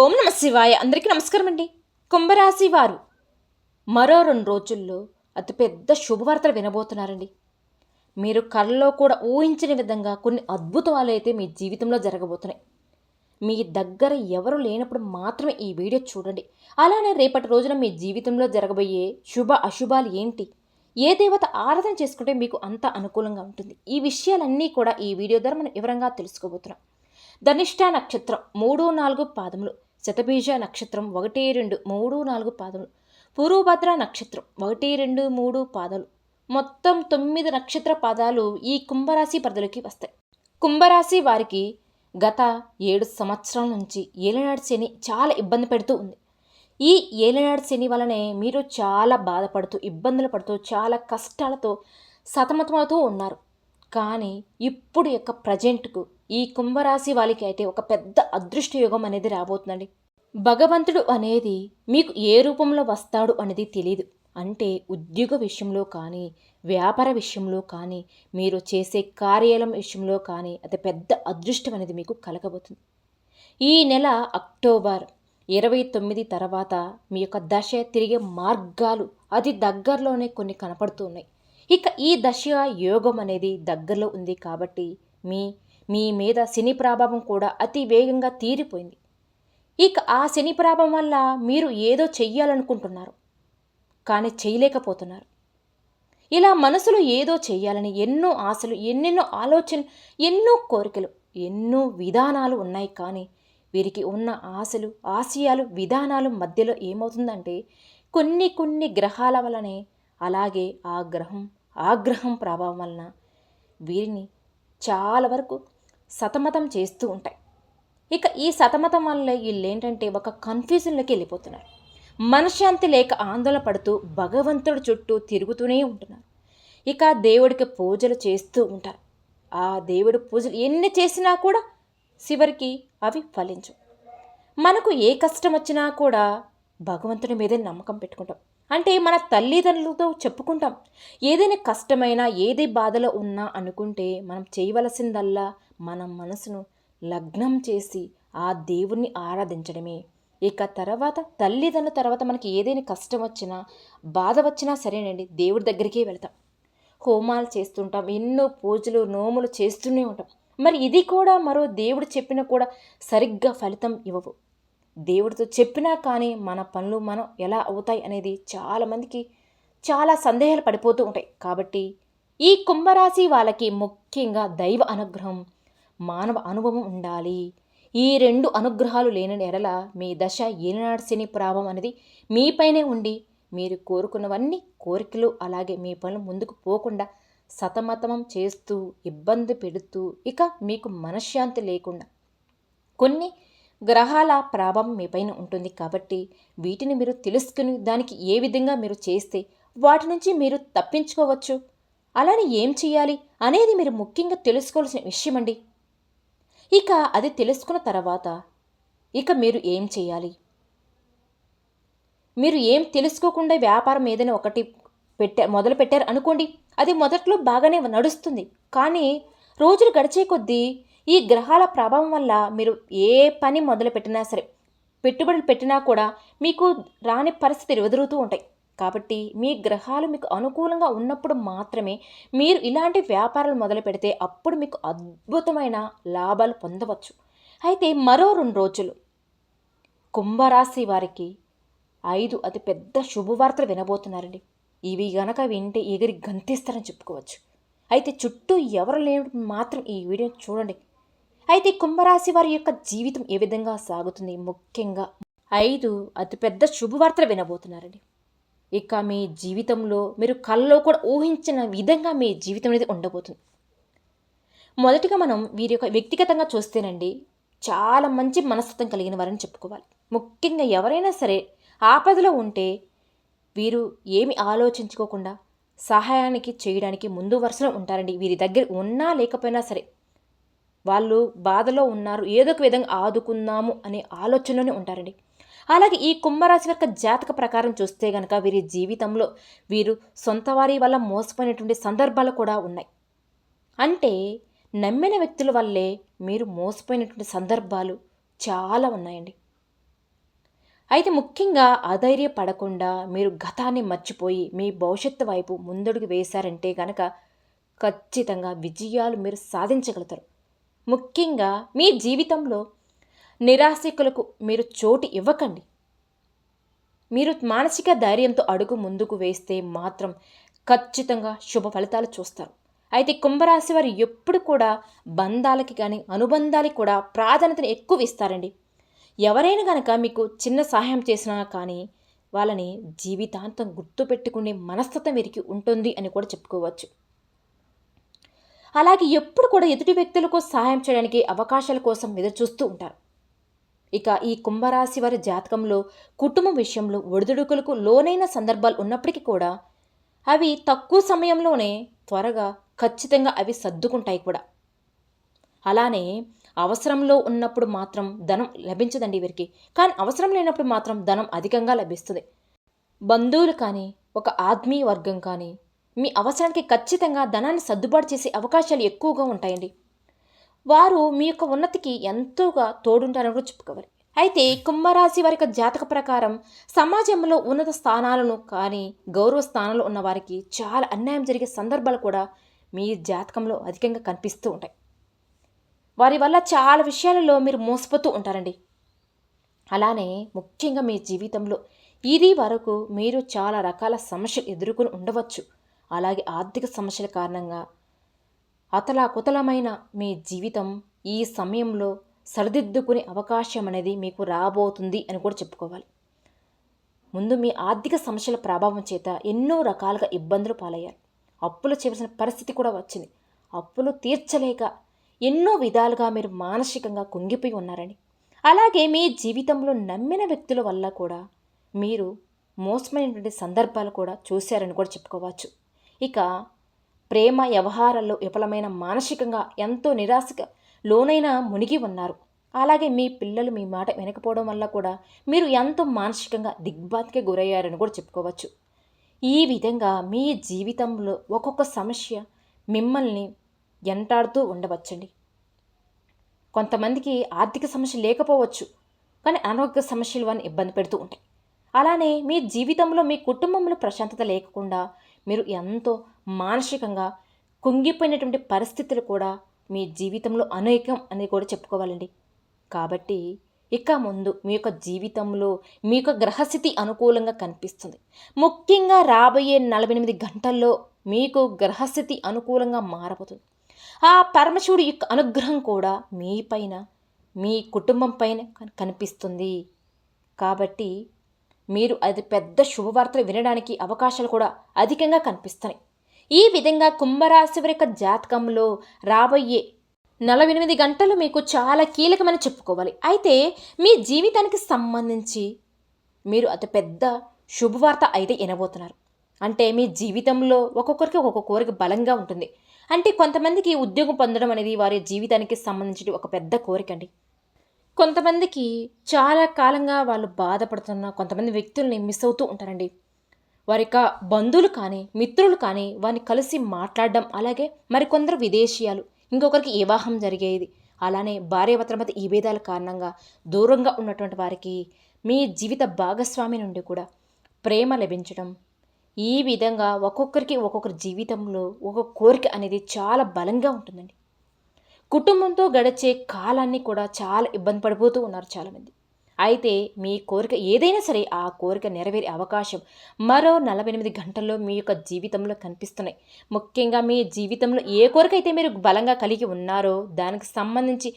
ఓం నమ శివాయ. అందరికీ నమస్కారం అండి కుంభరాశి వారు మరో రెండు రోజుల్లో అతిపెద్ద శుభవార్తలు వినబోతున్నారండి. మీరు కళ్ళలో కూడా ఊహించని విధంగా కొన్ని అద్భుతాలు అయితే మీ జీవితంలో జరగబోతున్నాయి. మీ దగ్గర ఎవరు లేనప్పుడు మాత్రమే ఈ వీడియో చూడండి. అలానే రేపటి రోజున మీ జీవితంలో జరగబోయే శుభ అశుభాలు ఏంటి? ఏ దేవత ఆరాధన చేసుకుంటే మీకు అంత అనుకూలంగా ఉంటుంది? ఈ విషయాలన్నీ కూడా ఈ వీడియో ద్వారా మనం వివరంగా తెలుసుకోబోతున్నాం. ధనిష్ట నక్షత్రం మూడు నాలుగు పాదములు. శతబీజ నక్షత్రం ఒకటి రెండు మూడు నాలుగు పాదములు. పూర్వభద్ర నక్షత్రం ఒకటి రెండు మూడు పాదాలు మొత్తం తొమ్మిది నక్షత్ర పాదాలు ఈ కుంభరాశి పరిధిలోకి వస్తాయి. కుంభరాశి వారికి గత ఏడు సంవత్సరాల నుంచి ఏలనాడు శని చాలా ఇబ్బంది పెడుతూ ఉంది. ఈ ఏలనాడు శని వలనే మీరు చాలా బాధపడుతూ ఇబ్బందులు పడుతూ చాలా కష్టాలతో సతమతమవుతూ ఉన్నారు. కానీ ఇప్పుడు యొక్క ప్రజెంట్కు ఈ కుంభరాశి వాళ్ళకి అయితే ఒక పెద్ద అదృష్ట యుగం అనేది రాబోతుందండి. భగవంతుడు అనేది మీకు ఏ రూపంలో వస్తాడు అనేది తెలియదు అంటే ఉద్యోగ విషయంలో కానీ వ్యాపార విషయంలో కానీ మీరు చేసే కార్యాలయం విషయంలో కానీ అది పెద్ద అదృష్టం అనేది మీకు కలగబోతుంది. ఈ నెల అక్టోబర్ ఇరవై తొమ్మిది తర్వాత మీ యొక్క దశ తిరిగే మార్గాలు అది దగ్గరలోనే కొన్ని కనపడుతున్నాయి ఇక ఈ దశ యోగం అనేది దగ్గరలో ఉంది కాబట్టి మీ మీ మీద శని ప్రభావం కూడా అతి వేగంగా తీరిపోయింది. ఇక ఆ శని ప్రభావం వల్ల మీరు ఏదో చెయ్యాలనుకుంటున్నారు కానీ చేయలేకపోతున్నారు. ఇలా మనసులో ఏదో చేయాలని ఎన్నో ఆశలు ఎన్నెన్నో ఆలోచన ఎన్నో కోరికలు ఎన్నో విధానాలు ఉన్నాయి కానీ వీరికి ఉన్న ఆశలు ఆశయాలు విధానాలు మధ్యలో ఏమవుతుందంటే కొన్ని కొన్ని గ్రహాల వలనే అలాగే ఆ గ్రహం ఆగ్రహం ప్రభావం వలన వీరిని చాలా వరకు సతమతం చేస్తూ ఉంటాయి. ఇక ఈ సతమతం వల్ల వీళ్ళు ఏంటంటే ఒక కన్ఫ్యూజన్లోకి వెళ్ళిపోతున్నారు. మనశ్శాంతి లేక ఆందోళన పడుతూ భగవంతుడి చుట్టూ తిరుగుతూనే ఉంటున్నారు. ఇక దేవుడికి పూజలు చేస్తూ ఉంటారు. ఆ దేవుడి పూజలు ఎన్ని చేసినా కూడా చివరికి అవి ఫలించవు. మనకు ఏ కష్టం వచ్చినా కూడా భగవంతుడి మీదే నమ్మకం పెట్టుకుంటాం. అంటే మన తల్లిదండ్రులతో చెప్పుకుంటాం. ఏదైనా కష్టమైనా ఏది బాధలో ఉన్నా అనుకుంటే మనం చేయవలసిందల్లా మన మనసును లగ్నం చేసి ఆ దేవుణ్ణి ఆరాధించడమే. ఇక తర్వాత తల్లిదండ్రుల తర్వాత మనకి ఏదైనా కష్టం వచ్చినా బాధ వచ్చినా సరేనండి దేవుడి దగ్గరికే వెళ్తాం. హోమాలు చేస్తుంటాం ఎన్నో పూజలు నోములు చేస్తూనే ఉంటాం. మరి ఇది కూడా మరో దేవుడు చెప్పినా కూడా సరిగ్గా ఫలితం ఇవ్వవు. దేవుడితో చెప్పినా కానీ మన పనులు మనం ఎలా అవుతాయి అనేది చాలామందికి చాలా సందేహాలు పడిపోతూ ఉంటాయి. కాబట్టి ఈ కుంభరాశి వాళ్ళకి ముఖ్యంగా దైవ అనుగ్రహం మానవ అనుభవం ఉండాలి. ఈ రెండు అనుగ్రహాలు లేని ఎడల మీ దశ ఏనాడు శని ప్రభావం అనేది మీపైనే ఉండి మీరు కోరుకున్నవన్నీ కోరికలు అలాగే మీ పనులు ముందుకు పోకుండా సతమతమం చేస్తూ ఇబ్బంది పెడుతూ ఇక మీకు మనశ్శాంతి లేకుండా కొన్ని గ్రహాల ప్రభావం మీపైన ఉంటుంది కాబట్టి వీటిని మీరు తెలుసుకుని దానికి ఏ విధంగా మీరు చేస్తే వాటి నుంచి మీరు తప్పించుకోవచ్చు. అలానే ఏం చేయాలి అనేది మీరు ముఖ్యంగా తెలుసుకోవాల్సిన విషయం అండి. ఇక అది తెలుసుకున్న తర్వాత ఇక మీరు ఏం చేయాలి? మీరు ఏం తెలుసుకోకుండా వ్యాపారం ఏదైనా ఒకటి పెట్టా మొదలు పెట్టారు అనుకోండి అది మొదట్లో బాగానే నడుస్తుంది. కానీ రోజులు గడిచే కొద్దీ ఈ గ్రహాల ప్రభావం వల్ల మీరు ఏ పని మొదలు పెట్టినా సరే పెట్టుబడులు పెట్టినా కూడా మీకు రాని పరిస్థితులు ఎదురుతూ ఉంటాయి. కాబట్టి మీ గ్రహాలు మీకు అనుకూలంగా ఉన్నప్పుడు మాత్రమే మీరు ఇలాంటి వ్యాపారాలు మొదలు పెడితే అప్పుడు మీకు అద్భుతమైన లాభాలు పొందవచ్చు. అయితే మరో రెండు రోజులు. కుంభరాశి వారికి ఐదు అతి పెద్ద శుభవార్తలు వినబోతున్నారండి. ఇవి గనక వింటే ఎగిరి గంతిస్తారని చెప్పుకోవచ్చు. అయితే చుట్టూ ఎవరు లేని మాత్రం ఈ వీడియో చూడండి. అయితే కుంభరాశి వారి యొక్క జీవితం ఏ విధంగా సాగుతుంది? ముఖ్యంగా ఐదు అతిపెద్ద శుభవార్తలు వినబోతున్నారండి. ఇక మీ జీవితంలో మీరు కళ్ళలో కూడా ఊహించిన విధంగా మీ జీవితం అనేది ఉండబోతుంది. మొదటిగా మనం వీరి యొక్క వ్యక్తిగతంగా చూస్తేనండి చాలా మంచి మనస్తత్వం కలిగిన వారని చెప్పుకోవాలి. ముఖ్యంగా ఎవరైనా సరే ఆపదలో ఉంటే వీరు ఏమి ఆలోచించుకోకుండా సహాయానికి చేయడానికి ముందు వరుసలో ఉంటారండి. వీరి దగ్గర ఉన్నా లేకపోయినా సరే వాళ్ళు బాధలో ఉన్నారు ఏదో ఒక విధంగా ఆదుకుందాము అనే ఆలోచనలోనే ఉంటారండి. అలాగే ఈ కుంభరాశి యొక్క జాతక ప్రకారం చూస్తే కనుక వీరి జీవితంలో వీరు సొంత వారి వల్ల మోసపోయినటువంటి సందర్భాలు కూడా ఉన్నాయి. అంటే నమ్మిన వ్యక్తుల వల్లే మీరు మోసపోయినటువంటి సందర్భాలు చాలా ఉన్నాయండి. అయితే ముఖ్యంగా అధైర్యపడకుండా మీరు గతాన్ని మర్చిపోయి మీ భవిష్యత్తు వైపు ముందడుగు వేశారంటే గనక ఖచ్చితంగా విజయాలు మీరు సాధించగలుగుతారు. ముఖ్యంగా మీ జీవితంలో నిరాశకులకు మీరు చోటు ఇవ్వకండి. మీరు మానసిక ధైర్యంతో అడుగు ముందుకు వేస్తే మాత్రం ఖచ్చితంగా శుభ ఫలితాలు చూస్తారు. అయితే కుంభరాశి వారు ఎప్పుడు కూడా బంధాలకి కానీ అనుబంధాలకి కూడా ప్రాధాన్యతను ఎక్కువ ఇస్తారండి. ఎవరైనా కనుక మీకు చిన్న సహాయం చేసినా కానీ వాళ్ళని జీవితాంతం గుర్తుపెట్టుకునే మనస్తత్వం వీరికి ఉంటుంది అని కూడా చెప్పుకోవచ్చు. అలాగే ఎప్పుడు కూడా ఎదుటి వ్యక్తులకు సహాయం చేయడానికి అవకాశాల కోసం ఎదురు చూస్తూ ఉంటారు. ఇక ఈ కుంభరాశి వారి జాతకంలో కుటుంబం విషయంలో ఒడిదుడుకులకు లోనైన సందర్భాలు ఉన్నప్పటికీ కూడా అవి తక్కువ సమయంలోనే త్వరగా ఖచ్చితంగా అవి సర్దుకుంటాయి కూడా. అలానే అవసరంలో ఉన్నప్పుడు మాత్రం ధనం లభించదండి వీరికి. కానీ అవసరం లేనప్పుడు మాత్రం ధనం అధికంగా లభిస్తుంది. బంధువులు కానీ ఒక ఆత్మీయ వర్గం కానీ మీ అవసరానికి ఖచ్చితంగా ధనాన్ని సర్దుబాటు చేసే అవకాశాలు ఎక్కువగా ఉంటాయండి. వారు మీ యొక్క ఉన్నతికి ఎంతోగా తోడుంటారని కూడా చెప్పుకోవాలి. అయితే కుంభరాశి వారి యొక్క జాతక ప్రకారం సమాజంలో ఉన్నత స్థానాలను కానీ గౌరవ స్థానాలు ఉన్న వారికి చాలా అన్యాయం జరిగే సందర్భాలు కూడా మీ జాతకంలో అధికంగా కనిపిస్తూ ఉంటాయి. వారి వల్ల చాలా విషయాలలో మీరు మోసపోతూ ఉంటారండి. అలానే ముఖ్యంగా మీ జీవితంలో ఇది వరకు మీరు చాలా రకాల సమస్యలు ఎదుర్కొని ఉండవచ్చు. అలాగే ఆర్థిక సమస్యల కారణంగా అతలాకుతలమైన మీ జీవితం ఈ సమయంలో సరిదిద్దుకునే అవకాశం అనేది మీకు రాబోతుంది అని కూడా చెప్పుకోవాలి. ముందు మీ ఆర్థిక సమస్యల ప్రభావం చేత ఎన్నో రకాలుగా ఇబ్బందులు పాలయ్యారు. అప్పులు చేయవలసిన పరిస్థితి కూడా వచ్చింది. అప్పులు తీర్చలేక ఎన్నో విధాలుగా మీరు మానసికంగా కుంగిపోయి ఉన్నారని. అలాగే మీ జీవితంలో నమ్మిన వ్యక్తుల వల్ల కూడా మీరు మోసమైనటువంటి సందర్భాలు కూడా చూశారని కూడా చెప్పుకోవచ్చు. ఇక ప్రేమ వ్యవహారాల్లో విఫలమైన మానసికంగా ఎంతో నిరాశగా లోనైన మునిగి ఉన్నారు. అలాగే మీ పిల్లలు మీ మాట వినకపోవడం వల్ల కూడా మీరు ఎంతో మానసికంగా దిగ్బాతికి గురయ్యారని కూడా చెప్పుకోవచ్చు. ఈ విధంగా మీ జీవితంలో ఒక్కొక్క సమస్య మిమ్మల్ని ఎంటాడుతూ ఉండవచ్చండి. కొంతమందికి ఆర్థిక సమస్య లేకపోవచ్చు కానీ అనారోగ్య సమస్యలు అని ఇబ్బంది పెడుతూ ఉంటాయి. అలానే మీ జీవితంలో మీ కుటుంబంలో ప్రశాంతత లేకుండా మీరు ఎంతో మానసికంగా కుంగిపోయినటువంటి పరిస్థితులు కూడా మీ జీవితంలో అనేకం అని కూడా చెప్పుకోవాలండి. కాబట్టి ఇక ముందు మీ యొక్క జీవితంలో మీ యొక్క గ్రహస్థితి అనుకూలంగా కనిపిస్తుంది. ముఖ్యంగా రాబోయే నలభై ఎనిమిది గంటల్లో మీకు గ్రహస్థితి అనుకూలంగా మారబోతుంది. ఆ పరమశివుడి యొక్క అనుగ్రహం కూడా మీ పైన మీ కుటుంబం పైన కనిపిస్తుంది. కాబట్టి మీరు అది పెద్ద శుభవార్తలు వినడానికి అవకాశాలు కూడా అధికంగా కనిపిస్తున్నాయి. ఈ విధంగా కుంభరాశి వారి యొక్క జాతకంలో రాబోయే నలభై ఎనిమిది గంటలు మీకు చాలా కీలకమని చెప్పుకోవాలి. అయితే మీ జీవితానికి సంబంధించి మీరు అతి పెద్ద శుభవార్త అయితే వినబోతున్నారు. అంటే మీ జీవితంలో ఒక్కొక్కరికి ఒక్కొక్క కోరిక బలంగా ఉంటుంది. అంటే కొంతమందికి ఉద్యోగం పొందడం అనేది వారి జీవితానికి సంబంధించిన ఒక పెద్ద కోరిక అండి. కొంతమందికి చాలా కాలంగా వాళ్ళు బాధపడుతున్న కొంతమంది వ్యక్తుల్ని మిస్ అవుతూ ఉంటారండి. వారి యొక్క బంధువులు కానీ మిత్రులు కానీ వారిని కలిసి మాట్లాడడం అలాగే మరికొందరు విదేశీయాలు ఇంకొకరికి వివాహం జరిగేది. అలానే భార్యాభర్తల మధ్య ఈ భేదాల కారణంగా దూరంగా ఉన్నటువంటి వారికి మీ జీవిత భాగస్వామి నుండి కూడా ప్రేమ లభించడం. ఈ విధంగా ఒక్కొక్కరికి ఒక్కొక్కరి జీవితంలో ఒక కోరిక అనేది చాలా బలంగా ఉంటుందండి. కుటుంబంతో గడిచే కాలాన్ని కూడా చాలా ఇబ్బంది పడిపోతూ ఉన్నారు చాలామంది. అయితే మీ కోరిక ఏదైనా సరే ఆ కోరిక నెరవేరే అవకాశం మరో నలభై ఎనిమిది గంటల్లో మీ యొక్క జీవితంలో కనిపిస్తున్నాయి. ముఖ్యంగా మీ జీవితంలో ఏ కోరిక అయితే మీరు బలంగా కలిగి ఉన్నారో దానికి సంబంధించి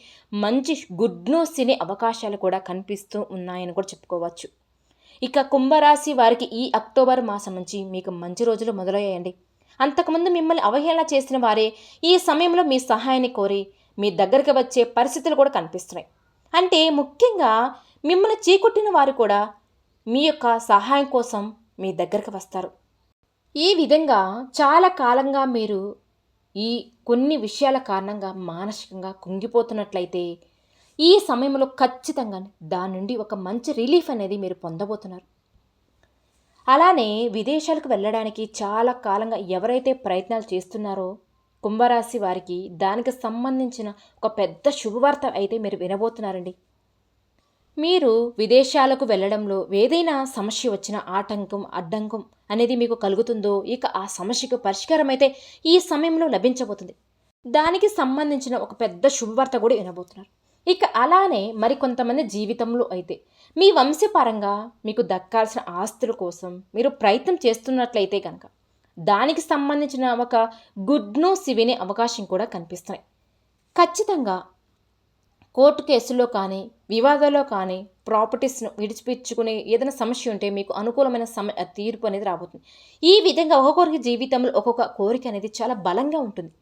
మంచి గుడ్ న్యూస్ తినే అవకాశాలు కూడా కనిపిస్తూ ఉన్నాయని కూడా చెప్పుకోవచ్చు. ఇక కుంభరాశి వారికి ఈ అక్టోబర్ మాసం నుంచి మీకు మంచి రోజులు మొదలయ్యాయండి. అంతకుముందు మిమ్మల్ని అవహేళన చేసిన వారే ఈ సమయంలో మీ సహాయాన్ని కోరి మీ దగ్గరికి వచ్చే పరిస్థితులు కూడా కనిపిస్తున్నాయి. అంటే ముఖ్యంగా మిమ్మల్ని చీకొట్టిన వారు కూడా మీ యొక్క సహాయం కోసం మీ దగ్గరికి వస్తారు. ఈ విధంగా చాలా కాలంగా మీరు ఈ కొన్ని విషయాల కారణంగా మానసికంగా కుంగిపోతున్నట్లయితే ఈ సమయంలో ఖచ్చితంగా దాని నుండి ఒక మంచి రిలీఫ్ అనేది మీరు పొందబోతున్నారు. అలానే విదేశాలకు వెళ్ళడానికి చాలా కాలంగా ఎవరైతే ప్రయత్నాలు చేస్తున్నారో కుంభరాశి వారికి దానికి సంబంధించిన ఒక పెద్ద శుభవార్త అయితే మీరు వినబోతున్నారండి. మీరు విదేశాలకు వెళ్ళడంలో ఏదైనా సమస్య వచ్చిన ఆటంకం అడ్డంకం అనేది మీకు కలుగుతుందో ఇక ఆ సమస్యకు పరిష్కారం అయితే ఈ సమయంలో లభించబోతుంది. దానికి సంబంధించిన ఒక పెద్ద శుభవార్త కూడా వినబోతున్నారు. ఇక అలానే మరికొంతమంది జీవితంలో అయితే మీ వంశపరంగా మీకు దక్కాల్సిన ఆస్తుల కోసం మీరు ప్రయత్నం చేస్తున్నట్లయితే కనుక దానికి సంబంధించిన ఒక గుడ్ న్యూస్ వినే అవకాశం కూడా కనిపిస్తున్నాయి. ఖచ్చితంగా కోర్టు కేసుల్లో కానీ వివాదాల్లో కానీ ప్రాపర్టీస్ను విడిచిపించుకునే ఏదైనా సమస్య ఉంటే మీకు అనుకూలమైన సమ తీర్పు అనేది రాబోతుంది. ఈ విధంగా ఒక్కొక్కరికి జీవితంలో ఒక్కొక్క కోరిక అనేది చాలా బలంగా ఉంటుంది.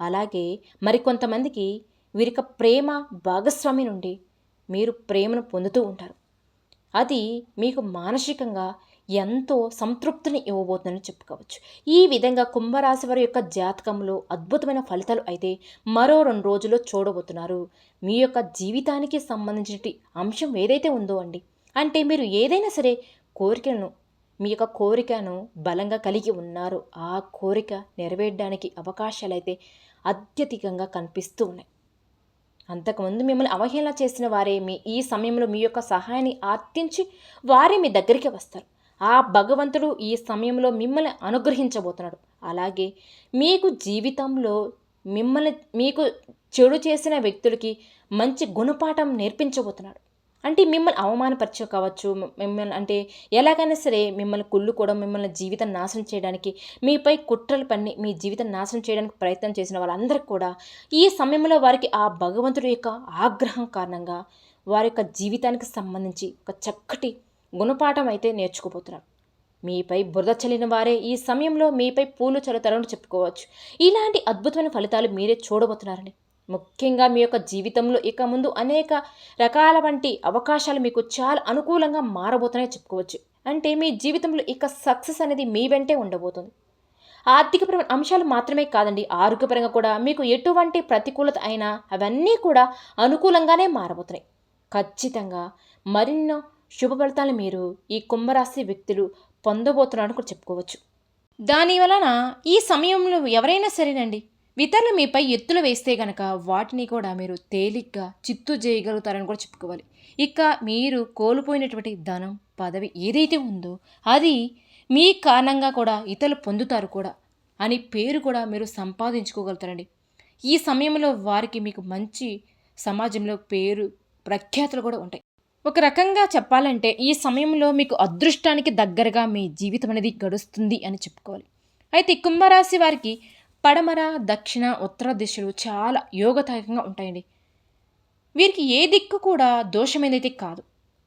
అలాగే మరికొంతమందికి వీరిక ప్రేమ భాగస్వామి నుండి మీరు ప్రేమను పొందుతూ ఉంటారు. అది మీకు మానసికంగా ఎంతో సంతృప్తిని ఇవ్వబోతుందని చెప్పుకోవచ్చు. ఈ విధంగా కుంభరాశి వారి యొక్క జాతకంలో అద్భుతమైన ఫలితాలు అయితే మరో రెండు రోజుల్లో చూడబోతున్నారు. మీ యొక్క జీవితానికి సంబంధించిన అంశం ఏదైతే ఉందో అండి అంటే మీరు ఏదైనా సరే కోరికలను మీ యొక్క కోరికను బలంగా కలిగి ఉన్నారు. ఆ కోరిక నెరవేరడానికి అవకాశాలు అయితే అత్యధికంగా కనిపిస్తూ ఉన్నాయి. అంతకుముందు మిమ్మల్ని అవహేళన చేసిన వారే మీ ఈ సమయంలో మీ యొక్క సహాయాన్ని ఆర్తించి వారే మీ దగ్గరికి వస్తారు. ఆ భగవంతుడు ఈ సమయంలో మిమ్మల్ని అనుగ్రహించబోతున్నాడు. అలాగే మీకు జీవితంలో మిమ్మల్ని మీకు చెడు చేసిన వ్యక్తులకి మంచి గుణపాఠం నేర్పించబోతున్నాడు. అంటే మిమ్మల్ని అవమానపరిచే కావచ్చు మిమ్మల్ని అంటే ఎలాగైనా సరే మిమ్మల్ని కుళ్ళు కూడా మిమ్మల్ని జీవితం నాశనం చేయడానికి మీపై కుట్రలు పన్ని మీ జీవితం నాశనం చేయడానికి ప్రయత్నం చేసిన వాళ్ళందరికీ కూడా ఈ సమయంలో వారికి ఆ భగవంతుడి యొక్క ఆగ్రహం కారణంగా వారి యొక్క జీవితానికి సంబంధించి ఒక చక్కటి గుణపాఠం అయితే నేర్చుకోబోతున్నారు మీపై బురద చల్లిన వారే ఈ సమయంలో మీపై పూలు చల్లుతారని చెప్పుకోవచ్చు. ఇలాంటి అద్భుతమైన ఫలితాలు మీరే చూడబోతున్నారని. ముఖ్యంగా మీ యొక్క జీవితంలో ఇక ముందు అనేక రకాల వంటి అవకాశాలు మీకు చాలా అనుకూలంగా మారబోతున్నాయని చెప్పుకోవచ్చు. అంటే మీ జీవితంలో ఇక సక్సెస్ అనేది మీ వెంటే ఉండబోతుంది. ఆర్థికపరమైన అంశాలు మాత్రమే కాదండి ఆరోగ్యపరంగా కూడా మీకు ఎటువంటి ప్రతికూలత అయినా అవన్నీ కూడా అనుకూలంగానే మారబోతున్నాయి. ఖచ్చితంగా మరిన్నో శుభ ఫలితాలు మీరు ఈ కుంభరాశి వ్యక్తులు పొందబోతున్నారని కూడా చెప్పుకోవచ్చు. దాని వలన ఈ సమయంలో ఎవరైనా సరేనండి ఇతరులు మీపై ఎత్తులు వేస్తే గనక వాటిని కూడా మీరు తేలిగ్గా చిత్తు చేయగలుగుతారని కూడా చెప్పుకోవాలి. ఇక మీరు కోల్పోయినటువంటి ధనం పదవి ఏదైతే ఉందో అది మీ కారణంగా కూడా ఇతరులు పొందుతారు కూడా అని పేరు కూడా మీరు సంపాదించుకోగలుగుతారండి. ఈ సమయంలో వారికి మీకు మంచి సమాజంలో పేరు ప్రఖ్యాతులు కూడా ఉంటాయి. ఒక రకంగా చెప్పాలంటే ఈ సమయంలో మీకు అదృష్టానికి దగ్గరగా మీ జీవితం అనేది గడుస్తుంది అని చెప్పుకోవాలి. అయితే కుంభరాశి వారికి పడమర దక్షిణ ఉత్తర దిశలు చాలా యోగదాయకంగా ఉంటాయండి. వీరికి ఏ దిక్కు కూడా దోషమైనదైతే కాదు.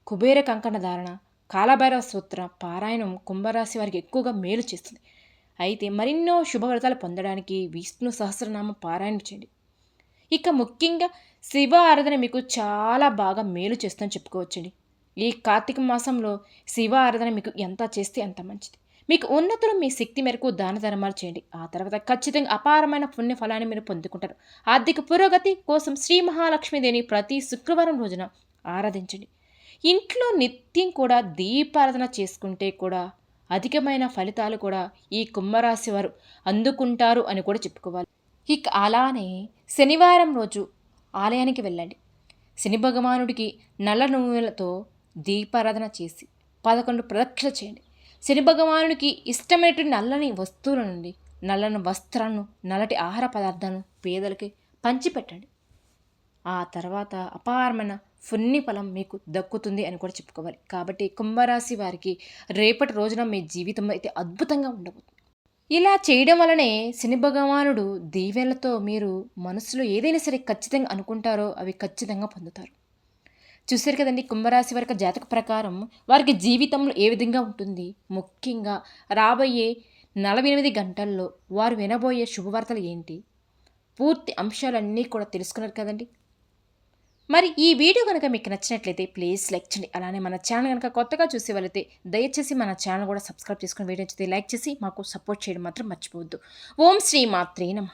కుబేర కంకణ ధారణ కాలభైరవ సూత్ర పారాయణం కుంభరాశి వారికి ఎక్కువగా మేలు చేస్తుంది. అయితే మరెన్నో శుభవ్రతాలు పొందడానికి విష్ణు సహస్రనామ పారాయణం చేయండి. ఇక ముఖ్యంగా శివ ఆరాధన మీకు చాలా బాగా మేలు చేస్తుందని చెప్పుకోవచ్చండి. ఈ కార్తీక మాసంలో శివ ఆరాధన మీకు ఎంత చేస్తే అంత మంచిది. మీకు ఉన్నతులు మీ శక్తి మేరకు దాన ధర్మాలు చేయండి. ఆ తర్వాత ఖచ్చితంగా అపారమైన పుణ్య ఫలాన్ని మీరు పొందుకుంటారు. ఆర్థిక పురోగతి కోసం శ్రీ మహాలక్ష్మీదేవిని ప్రతి శుక్రవారం రోజున ఆరాధించండి. ఇంట్లో నిత్యం కూడా దీపారాధన చేసుకుంటే కూడా అధికమైన ఫలితాలు కూడా ఈ కుంభరాశి వారు అందుకుంటారు అని కూడా చెప్పుకోవాలి. ఇక అలానే శనివారం రోజు ఆలయానికి వెళ్ళండి. శని భగవానుడికి నల్ల నువ్వులతో దీపారాధన చేసి పదకొండు ప్రదక్షిణ చేయండి. శని భగవానుడికి ఇష్టమైనటువంటి నల్లని వస్తువుల నుండి నల్లని వస్త్రాలను నల్లటి ఆహార పదార్థాలను పేదలకి పంచిపెట్టండి. ఆ తర్వాత అపారమైన పుణ్య ఫలం మీకు దక్కుతుంది అని కూడా చెప్పుకోవాలి. కాబట్టి కుంభరాశి వారికి రేపటి రోజున మీ జీవితం అయితే అద్భుతంగా ఉండబోతుంది. ఇలా చేయడం వలనే శని భగవానుడు దీవెలతో మీరు మనసులో ఏదైనా సరే ఖచ్చితంగా అనుకుంటారో అవి ఖచ్చితంగా పొందుతారు. చూశారు కదండి కుంభరాశి వారికి జాతక ప్రకారం వారికి జీవితంలో ఏ విధంగా ఉంటుంది? ముఖ్యంగా రాబోయే నలభై ఎనిమిది గంటల్లో వారు వినబోయే శుభవార్తలు ఏంటి? పూర్తి అంశాలన్నీ కూడా తెలుసుకున్నారు కదండి. మరి ఈ వీడియో కనుక మీకు నచ్చినట్లయితే ప్లీజ్ లైక్ చేయండి. అలానే మన ఛానల్ కనుక కొత్తగా చూసే వాళ్ళైతే దయచేసి మన ఛానల్ కూడా సబ్స్క్రైబ్ చేసుకుని వీడియో నచ్చితే లైక్ చేసి మాకు సపోర్ట్ చేయడం మాత్రం మర్చిపోవద్దు. ఓం శ్రీ మాత్రే నమ.